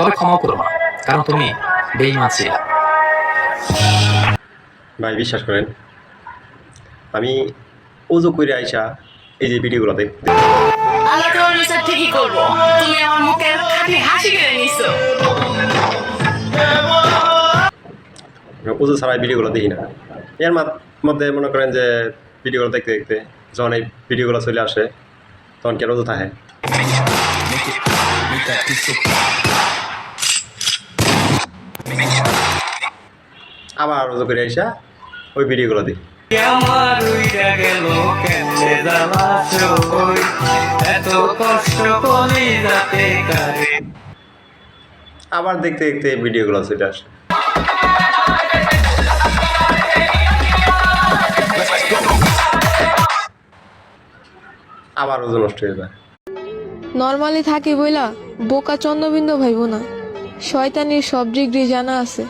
তবে ক্ষমা করো না কারণ তুমি বেইমান ছিলে। ভাই বিশ্বাস করেন আমি ওজু করে আইসা এই যে ভিডিওগুলো দেখ আল্লাহ তোমার বিচার ঠিকই করব। তুমি আমার মুখে খাটি হাসি কেড়ে নিছো। ওজু ছাড়া ভিডিওগুলো দেখি না। এর মধ্যে মনে করেন যে ভিডিওগুলো দেখতে দেখতে যখন এই ভিডিওগুলো চলে আসে তখন কেন ওজু থাকে? আবার ওজু করে আইসা ওই ভিডিওগুলো দেখি। আমার উইরা গেল কেমনে জ্বালাছো এত কষ্ট কলি যাতে কারে? আবার দেখতে দেখতে এই ভিডিওগুলো চলে আসে। আবার ওজন নষ্ট হয়ে যায়। নর্মালি থাকি বইলা বোকা চন্দ্রবিন্দু ভাইব না। শয়তানির সব ডিগ্রি জানা আছে।